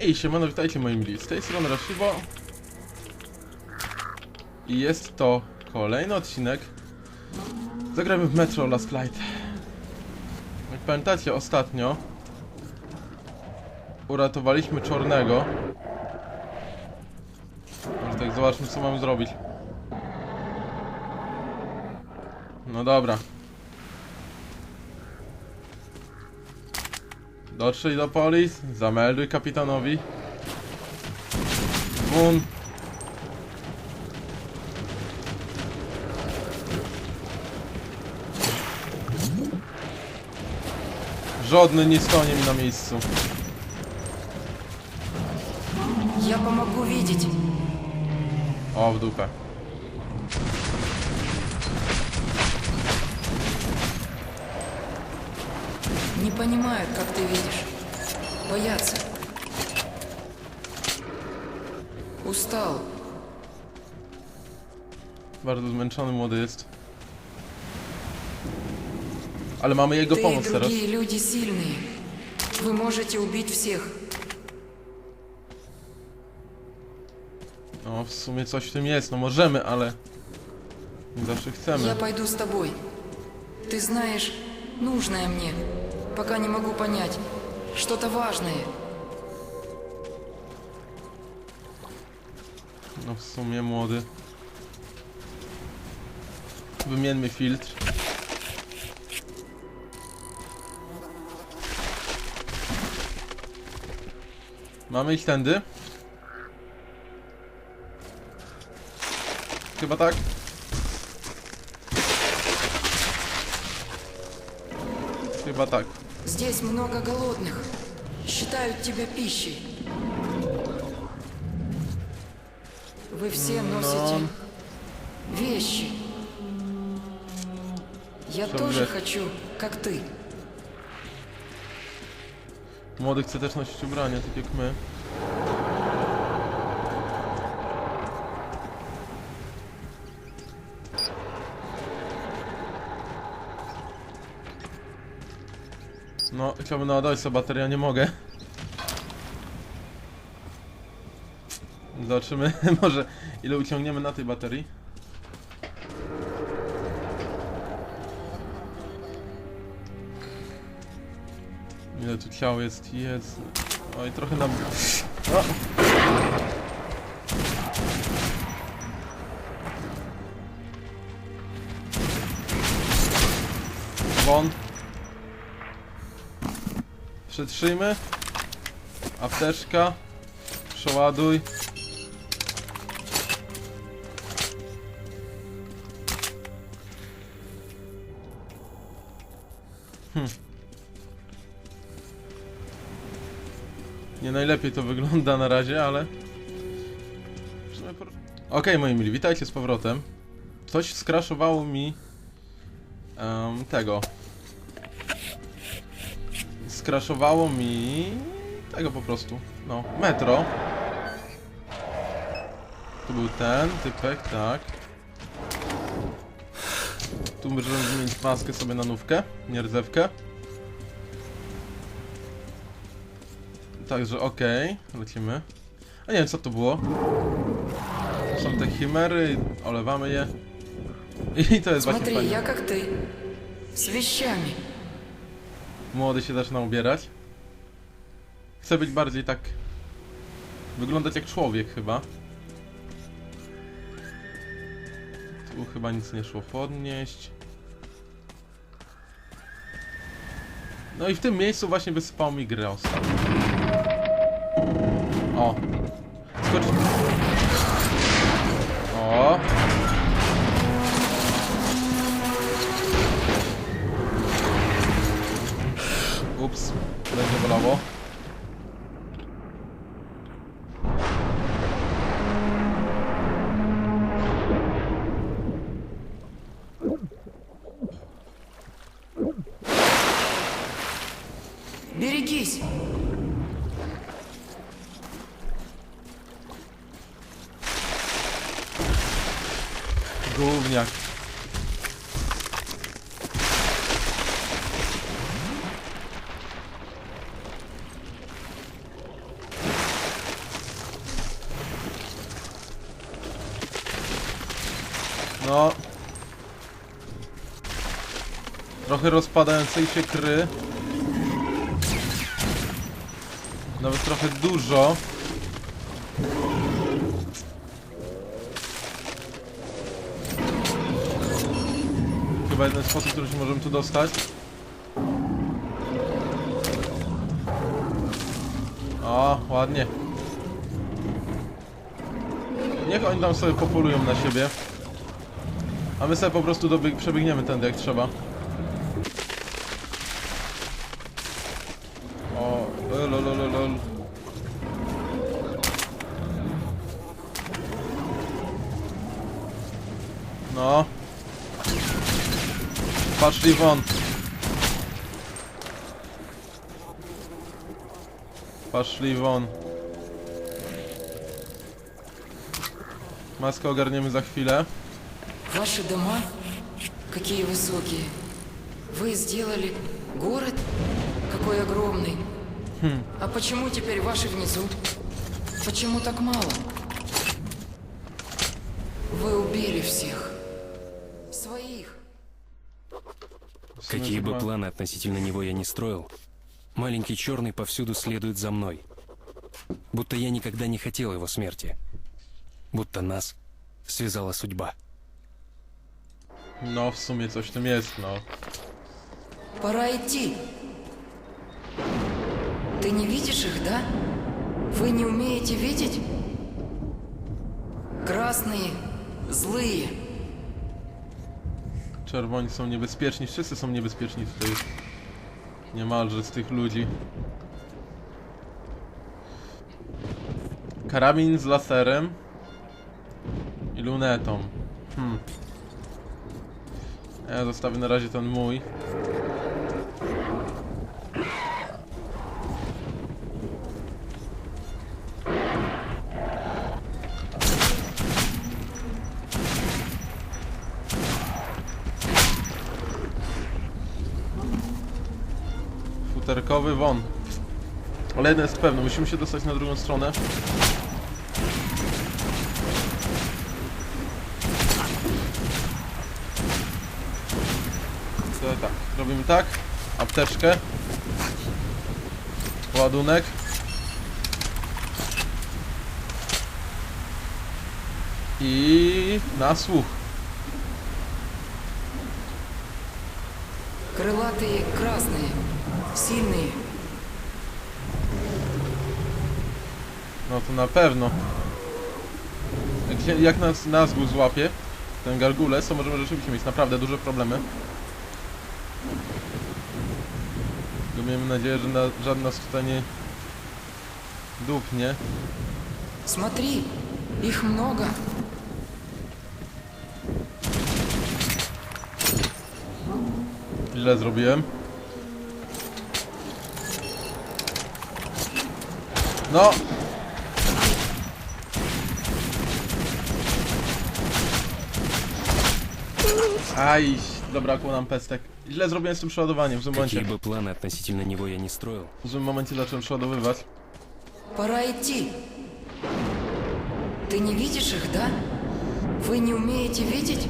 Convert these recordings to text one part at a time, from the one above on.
Hej, siemano, witajcie moi mili, z tej strony Rashibo. I jest to kolejny odcinek. Zagramy w Metro Last Flight. Jak pamiętacie, ostatnio Uratowaliśmy Czornego. Może tak zobaczmy co mamy zrobić. No dobra Dotrzyj do polis, zamelduj kapitanowi. Bum. Żadny nie stanie mi na miejscu. Ja pomogę widzieć. O, w dupę. понимают, как ты видишь. Боятся. Устал. Bardzo zmęczony młody jest. Ale mamy jego Ты и pomoc teraz. другие люди сильные. Вы можете убить всех. No, w sumie coś w tym jest, no możemy, ale... Nie zawsze Я chcemy. пойду с тобой. Ты знаешь, нужное мне. Пока не могу понять. Что-то важное. No w sumie młody. Wymieńmy filtr. Mamy iść tędy? Chyba tak. Chyba tak. Здесь много голодных. Считают тебя пищей. Вы все носите вещи. Я Что тоже взять? хочу, как ты. Młody chce też nosić ubrania, tak jak my. Chciałbym naładować sobie baterię, nie mogę. Zobaczymy może ile uciągniemy na tej baterii. Ile tu ciał jest? Jest. Oj, trochę nam. O! Przetrzyjmy. Apteczka. Przeładuj. Nie najlepiej to wygląda na razie, ale... Okej, moi mili, witajcie z powrotem. Coś skraszowało mi... em, tego Skraszowało mi... Tego po prostu. No, metro. Tu był ten typek, tak. Tu możemy zmienić maskę sobie na nówkę, nie rdzewkę. Także okej, lecimy. A nie wiem co to było. To są te chimery, olewamy je. I to jest właśnie Смотри, fajne. я как ты. С вещами. Młody się zaczyna ubierać. Chce być bardziej tak... Wyglądać jak człowiek chyba. Tu chyba nic nie szło podnieść. No i w tym miejscu właśnie wysypał mi grę ostatnio. O! Ups, będzie bolało. Trochę rozpadającej się kry. Nawet trochę dużo. Chyba jeden sposób, który się możemy tu dostać. O, ładnie. Niech oni tam sobie popolują na siebie. A my sobie po prostu przebiegniemy tędy jak trzeba. Patrzli won. Poszli won. Maskę ogarniemy za chwilę. Ваши дома? Какие высокие. Вы сделали город? Какой огромный. А почему теперь ваши внизу? Почему так мало? Вы убили всех. Какие бы планы относительно него я не строил, маленький черный повсюду следует за мной. Будто я никогда не хотел его смерти. Будто нас связала судьба. No, w sumie coś w tym jest, no. Пора идти. Ты не видишь их, да? Вы не умеете видеть? Красные, злые. Czerwoni są niebezpieczni, wszyscy są niebezpieczni tutaj. Niemalże z tych ludzi. Karabin z laserem i lunetą. Hmm. Ja zostawię na razie ten mój. Ale jedno jest pewne, musimy się dostać na drugą stronę. To tak, robimy tak. Apteczkę. Ładunek. I na słuch. Крылатые красные, сильные. No to na pewno. Jak, się, jak nas nazgu złapie, ten gargules, to możemy rzeczywiście mieć naprawdę duże problemy. Tylko miejmy nadzieję, że na, żaden nas tutaj nie dupnie. Смотри, их много. Źle zrobiłem. No! Aj, zabrakło nam pestek. Źle zrobiłem z tym przeładowaniem w złym Какие momencie. бы планы относительно него я не строил, W złym momencie zacząłem przeładowywać. Пора идти. Ты не видишь их, да? Вы не умеете видеть?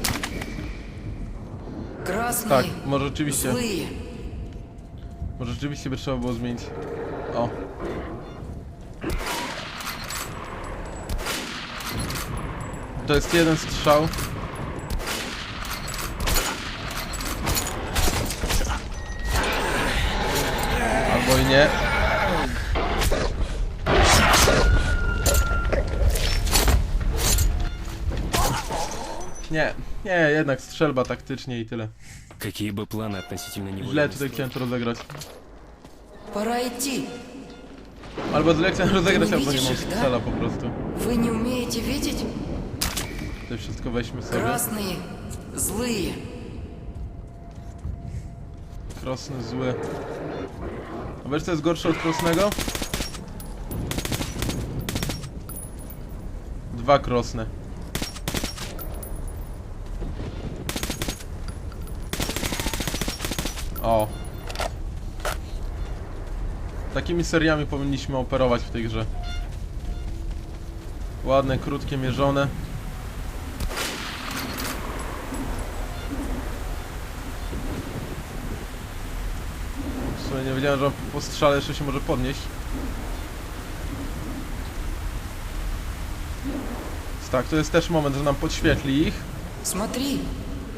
Красные, Tak, może rzeczywiście, злые. może rzeczywiście by trzeba było zmienić. O. To jest jeden strzał. Albo i nie. Nie, nie, jednak strzelba taktycznie i tyle. какие бы планы относительно него Źle я не tutaj строил. chciałem to rozegrać. Пора идти. Albo źle chciałem rozegrać, nie albo nie widzisz mam ich, da? strzela po prostu. Вы не умеете видеть? To wszystko weźmy sobie. Красные, злые. Krosny zły. A wiesz co jest gorsze od krosnego? Dwa krosne. O. Takimi seriami powinniśmy operować w tej grze. Ładne, krótkie, mierzone. Nie wiedziałem, że on po strzale jeszcze się może podnieść. Więc Tak, to jest też moment, że nam podświetli ich. Смотри,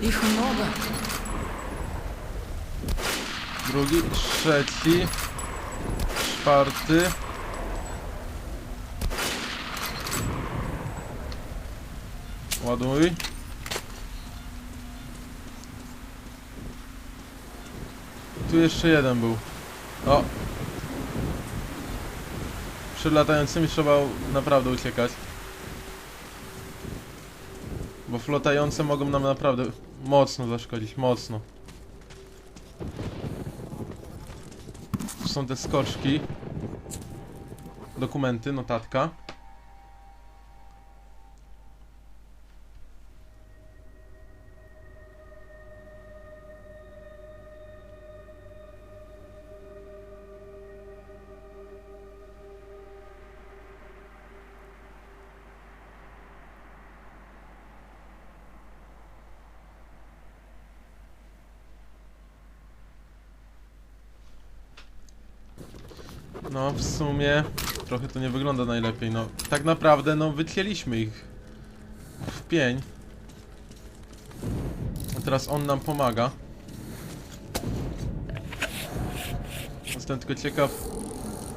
их много. Drugi, trzeci, czwarty. Ładuj. Tu jeszcze jeden był. O! Przed latającymi trzeba naprawdę uciekać. Bo flotające mogą nam naprawdę mocno zaszkodzić, mocno. Tu są te skoczki. Dokumenty, notatka. W sumie trochę to nie wygląda najlepiej. No, tak naprawdę, no, wycięliśmy ich w pień. A teraz on nam pomaga. Jestem tylko ciekaw,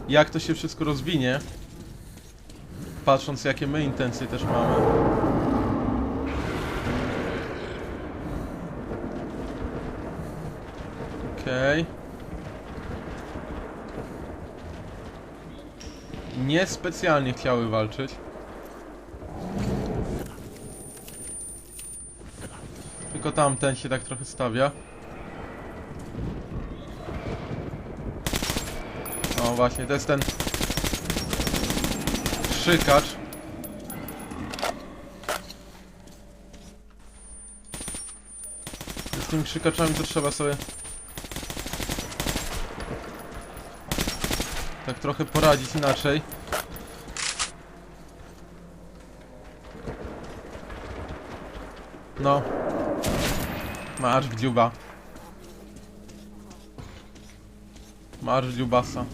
jak to się wszystko rozwinie. Patrząc, jakie my intencje też mamy. Okej. Niespecjalnie chciały walczyć. Tylko tamten się tak trochę stawia. O właśnie, to jest ten krzykacz. Z tymi krzykaczami to trzeba sobie trochę poradzić inaczej. No. Marsz w dziuba. Marsz w dziubasa.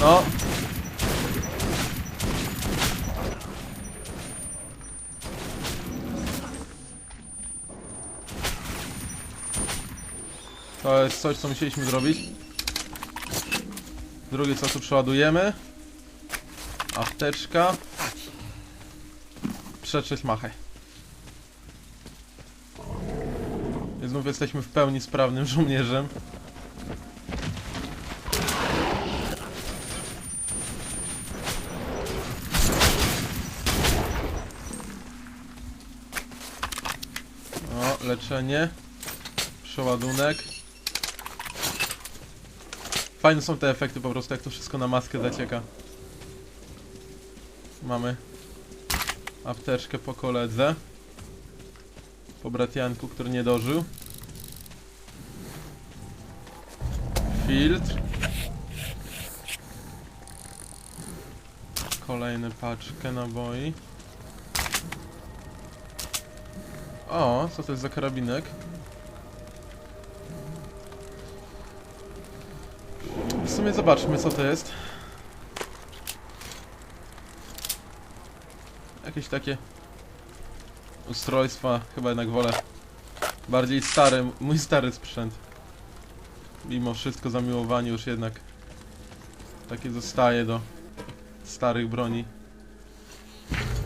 No. To jest coś, co musieliśmy zrobić. Drugie co tu przeładujemy. Apteczka. Przetrzeć machę. I znów jesteśmy w pełni sprawnym żołnierzem. O, leczenie. Przeładunek. Fajne są te efekty po prostu, jak to wszystko na maskę zacieka. Mamy apteczkę po koledze. Po bratianku, który nie dożył. Filtr. Kolejne paczkę naboi. O, co to jest za karabinek? Sumie zobaczmy co to jest. Jakieś takie ustrojstwa, chyba jednak wolę bardziej stary, mój stary sprzęt. Mimo wszystko zamiłowanie już jednak takie zostaje do starych broni.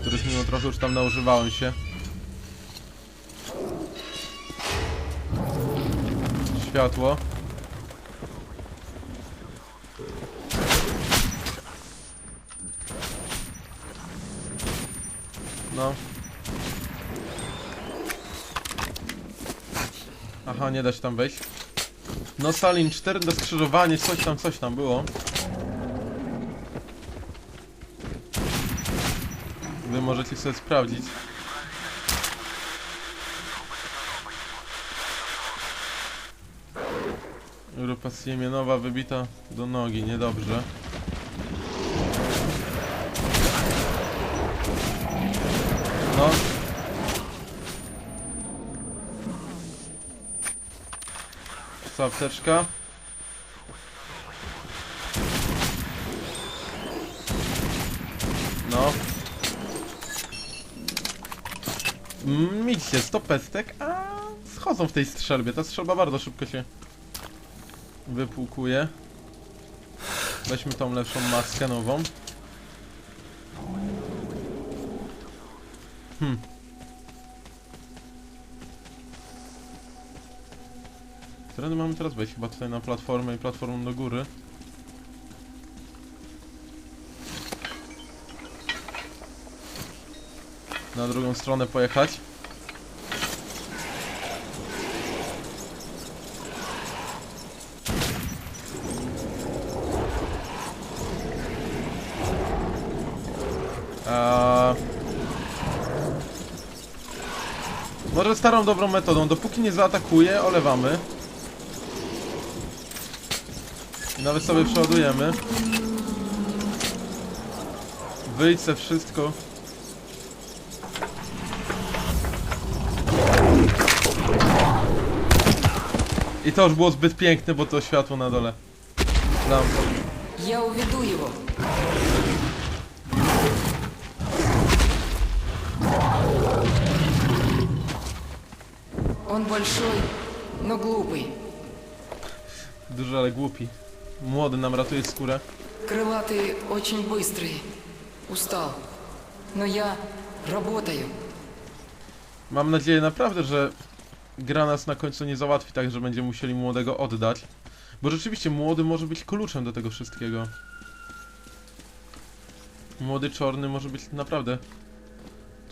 Których mimo trochę już tam naużywałem się. Światło. No. Aha, nie da się tam wejść. No Salin 4 do skrzyżowanie, coś tam, coś tam było. Wy możecie sobie sprawdzić. Grupa Siemienowa wybita do nogi, niedobrze. Ta apteczka. No. Mm, Micie, 100 pestek, a schodzą w tej strzelbie. Ta strzelba bardzo szybko się wypłukuje. Weźmy tą lepszą maskę nową. Hmm. Którędy mamy teraz wejść? Chyba tutaj na platformę i platformą do góry. Na drugą stronę pojechać. Może starą dobrą metodą, dopóki nie zaatakuje, olewamy. I nawet sobie przeładujemy. Wyjdź se wszystko. I to już było zbyt piękne, bo to światło na dole. Lampa. Я уведу его. Он большой, но глупый. Duży, ale głupi. Młody nam ratuje skórę. Крылатый очень быстрый. Устал. Но я работаю. Mam nadzieję naprawdę, że gra nas na końcu nie załatwi tak, że będziemy musieli młodego oddać. Bo rzeczywiście młody może być kluczem do tego wszystkiego. Młody czarny może być naprawdę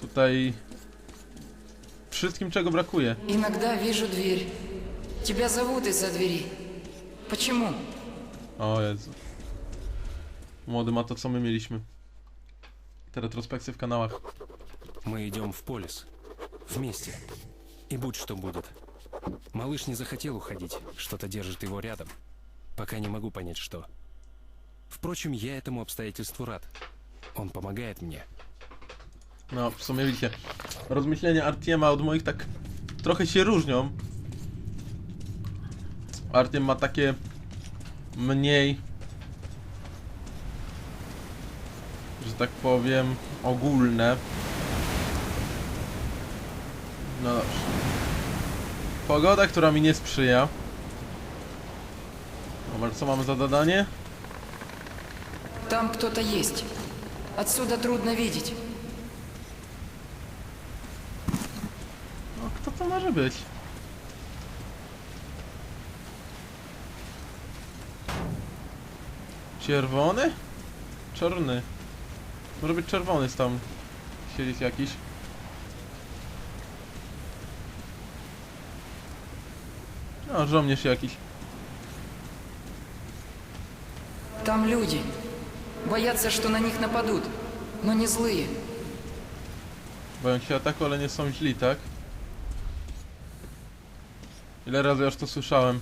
tutaj wszystkim czego brakuje. Иногда вижу дверь. Тебя зовут из-за двери. Почему? O Jezu. Młody ma to co my mieliśmy. Te retrospekcje w kanałach. Мы идем в полис. Вместе. И будь что будет. Малыш не захотел уходить. Что-то держит его рядом. Пока не могу понять, что. Впрочем, я этому обстоятельству рад. Он помогает мне. No, w sumie widzicie, rozmyślenia Artiema od moich tak trochę się różnią. Artiem ma takie mniej, że tak powiem, ogólne. No dobrze. Pogoda, która mi nie sprzyja. Dobra, co mamy za zadanie? Там кто-то есть. Отсюда трудно видеть. No, kto to może być? Czerwony? Czarny. Może być czerwony z tam siedzieć jakiś. No, żołnierz jakiś. Там люди. Боятся, что на них нападут. Но не злые. Boją się ataku, ale nie są źli, tak? Ile razy już to słyszałem?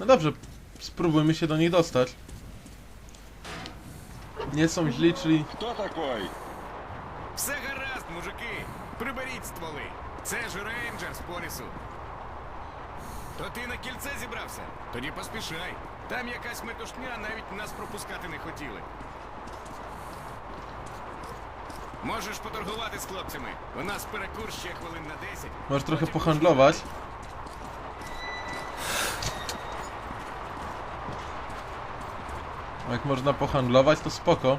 No dobrze, spróbujmy się do nich dostać. Nie są źli, czyli Хто такой? Все гаразд, мужики. Приберіть стволи. Це ж рейнджер з полісу. То ти на кільце зібрався? Тоді поспішай. Там якась метушня, навіть нас пропускати не хотіли. Можеш поторгувати з хлопцями. У нас перекур ще хвилин на 10. Możesz trochę Потім No jak można pohandlować, to spoko.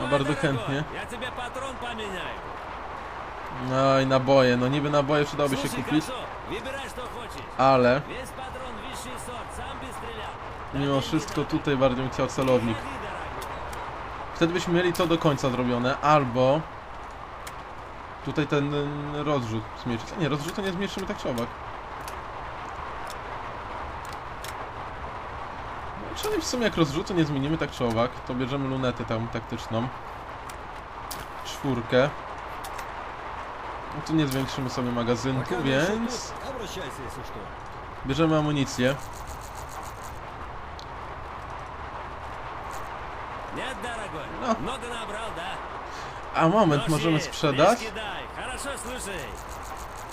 No bardzo chętnie. No i naboje, no niby naboje przydałoby się kupić. Ale... Mimo wszystko tutaj bardziej bym chciał celownik. Wtedy byśmy mieli to do końca zrobione, albo... Tutaj ten y, rozrzut zmniejszyć. A nie, rozrzutu nie zmniejszymy tak czy owak. Czyli w sumie jak rozrzucę, nie zmienimy tak czy owak, to bierzemy lunetę tam taktyczną. Czwórkę. No tu nie zwiększymy sobie magazynku, więc... Bierzemy amunicję. No. A moment, możemy sprzedać?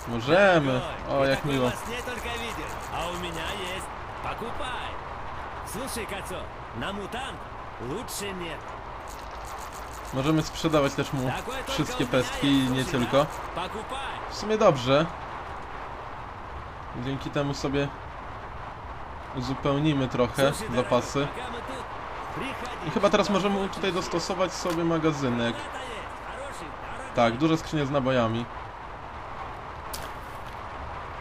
Możemy. O, jak miło. во сне только видел, а у меня есть. Покупай. Слушай, Кацо, на мутант лучше нет. Możemy sprzedawać też mu Такой только wszystkie у меня pestki i есть, nie слушай, tylko. на, Покупай. W sumie dobrze. Dzięki temu sobie uzupełnimy trochę Слушай, дорогой, zapasy. пока мы тут, приходи. I chyba teraz możemy tutaj dostosować sobie magazynek. Граната есть, хороший, дорогой. Tak, duże skrzynie z nabojami.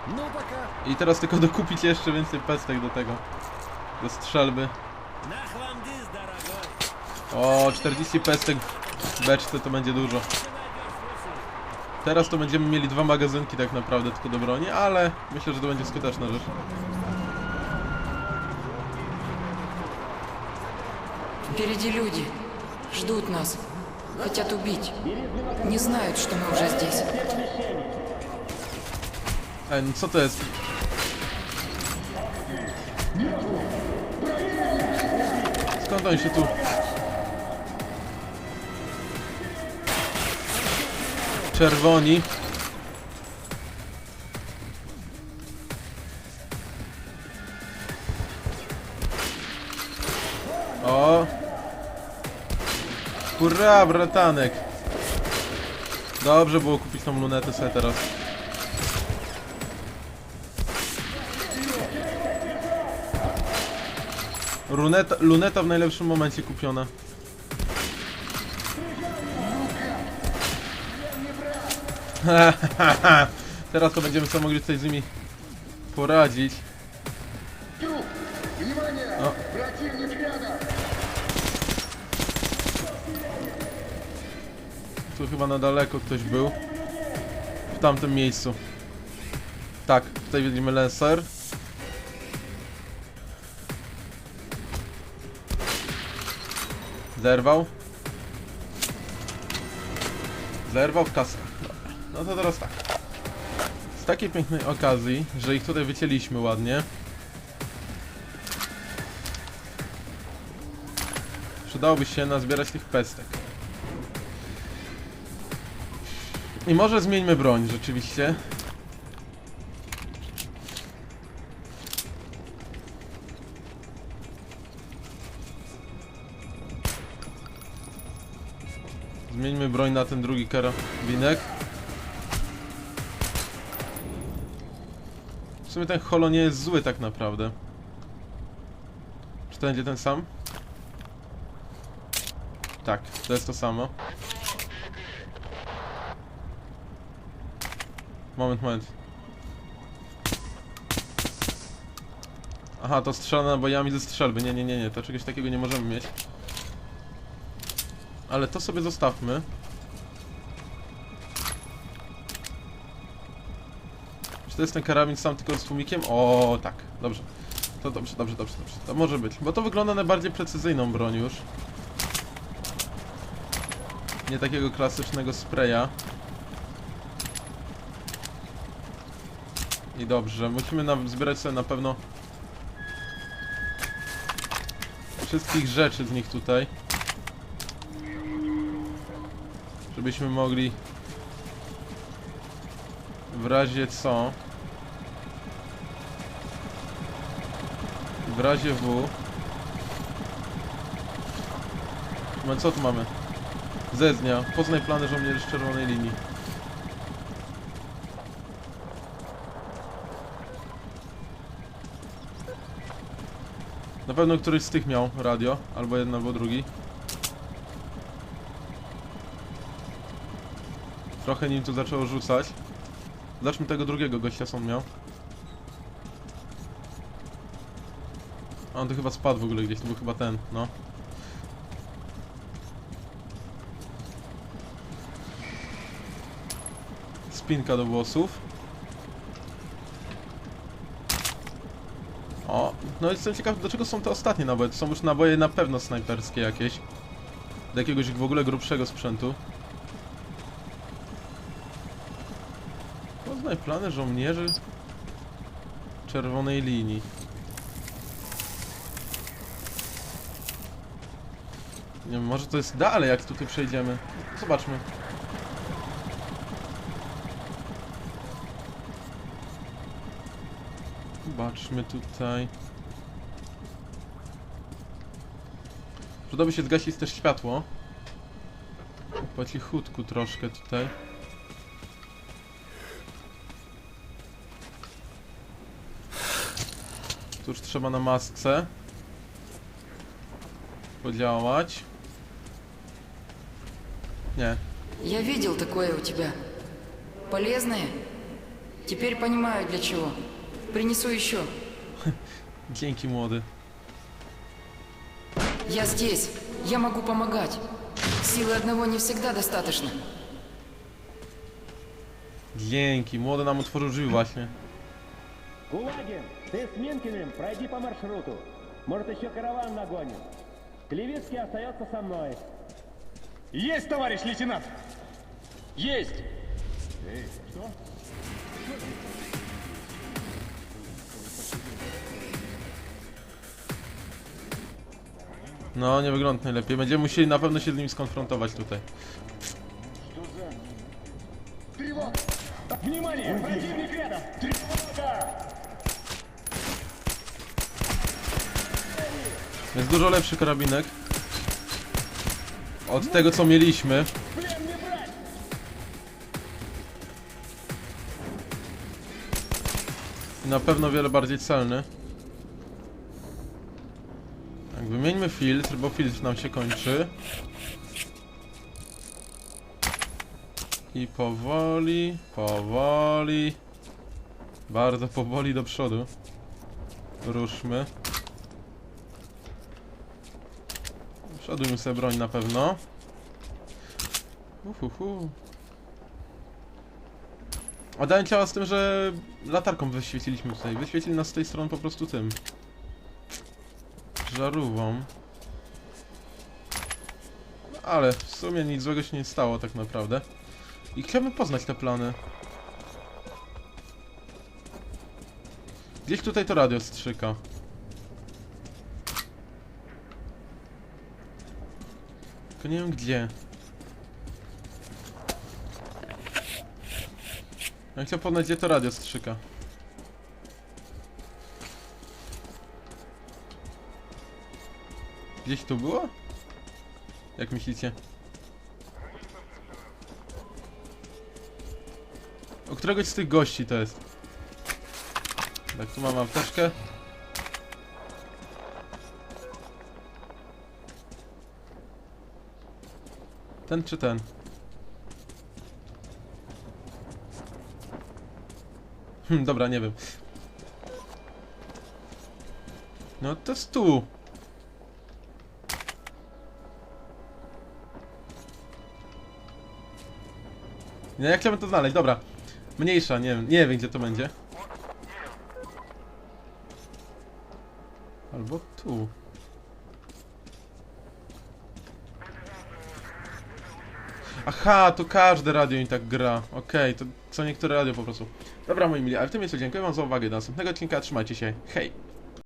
Ну пока. I teraz tylko dokupić jeszcze więcej pestek do tego. Do strzelby. Нахвамдис, дорогой. O, 40 pestek w beczce to będzie dużo. Ты найдешь, слушай. Teraz to będziemy mieli dwa magazynki tak naprawdę tylko do broni, ale myślę, że to będzie skuteczna rzecz. Впереди люди. Ждут нас. Хотят убить. Не знают, что мы уже здесь. Ej, no co to jest? Oni się tu... Czerwoni. O! Hurra, bratanek! Dobrze było kupić tą lunetę sobie teraz. Luneta, luneta w najlepszym momencie kupiona. Teraz to będziemy sobie mogli tutaj z nimi poradzić. O. Tu chyba na daleko ktoś był. W tamtym miejscu. Tak, tutaj widzimy laser. Zerwał. Zerwał w kasę. No to teraz tak. Z takiej pięknej okazji, że ich tutaj wycięliśmy ładnie. Przydałoby się nazbierać tych pestek. I może zmieńmy broń, rzeczywiście. Na ten drugi karabinek. W sumie ten holo nie jest zły tak naprawdę. Czy to będzie ten sam? Tak, to jest to samo. Moment, moment. Aha, to strzela nabojami ze strzelby. Nie, nie, nie, nie, to czegoś takiego nie możemy mieć. Ale to sobie zostawmy. Czy to jest ten karabin sam tylko z tłumikiem? O, tak, dobrze. To dobrze, dobrze, dobrze, dobrze. To może być, bo to wygląda na bardziej precyzyjną broń już. Nie takiego klasycznego spraya. I dobrze, musimy nam zbierać sobie na pewno wszystkich rzeczy z nich tutaj. Żebyśmy mogli w razie co w razie W No co tu mamy? Zezdnia. Poznaj plany żołnierzy z czerwonej linii. Na pewno któryś z tych miał radio, albo jeden, albo drugi. Trochę nim tu zaczęło rzucać. Zacznijmy tego drugiego gościa, co on miał. A on to chyba spadł w ogóle gdzieś, to był chyba ten, no. Spinka do włosów. O, no jestem ciekaw do czego są te ostatnie naboje. To są już naboje na pewno snajperskie jakieś. Do jakiegoś w ogóle grubszego sprzętu. Poznaj plany żołnierzy czerwonej linii. Nie wiem, może to jest dalej jak tutaj przejdziemy. Zobaczmy. Zobaczmy tutaj. Przydałoby się zgasić też światło. Po cichutku troszkę tutaj. Trzeba na masce podziałać. Nie. Я видел такое у тебя. Полезное? Теперь понимаю, для чего. Принесу еще. Dzięki młody. Я здесь. Я могу помогать. Силы одного не всегда достаточно. Dzięki, młody nam otworzył drzwi właśnie. Кулагин, ты с Минкиным пройди по маршруту. Может, еще караван нагоним. Клевицкий остается со мной. Есть, товарищ лейтенант! Есть! No, nie wygląda najlepiej. Będziemy musieli na pewno się z nim skonfrontować tutaj. Внимание! Противник рядом! Jest dużo lepszy karabinek. Od tego co mieliśmy. Na pewno wiele bardziej celny. Tak, wymieńmy filtr, bo filtr nam się kończy. I powoli, powoli, bardzo powoli do przodu. Ruszmy. Przodujmy sobie broń na pewno. Uhuhu. A ciała z tym, że latarką wyświeciliśmy tutaj. Wyświecili nas z tej strony po prostu tym. Żarówą. Ale w sumie nic złego się nie stało tak naprawdę. I chciałbym poznać te plany. Gdzieś tutaj to radio strzyka. Tylko nie wiem gdzie. Ja chciał poznać gdzie to radio strzyka. Gdzieś tu było? Jak myślicie? O któregoś z tych gości to jest. Tak, tu mam apteczkę. Ten czy ten? Hm, dobra, nie wiem. No to jest tu. No jak chciałbym to znaleźć, dobra. Mniejsza, nie wiem, nie wiem gdzie to będzie. Albo tu. Aha, to każde radio im tak gra. Okej, to co niektóre radio po prostu. Dobra moi mili, ale w tym miejscu dziękuję wam za uwagę. Do następnego odcinka, trzymajcie się. Hej!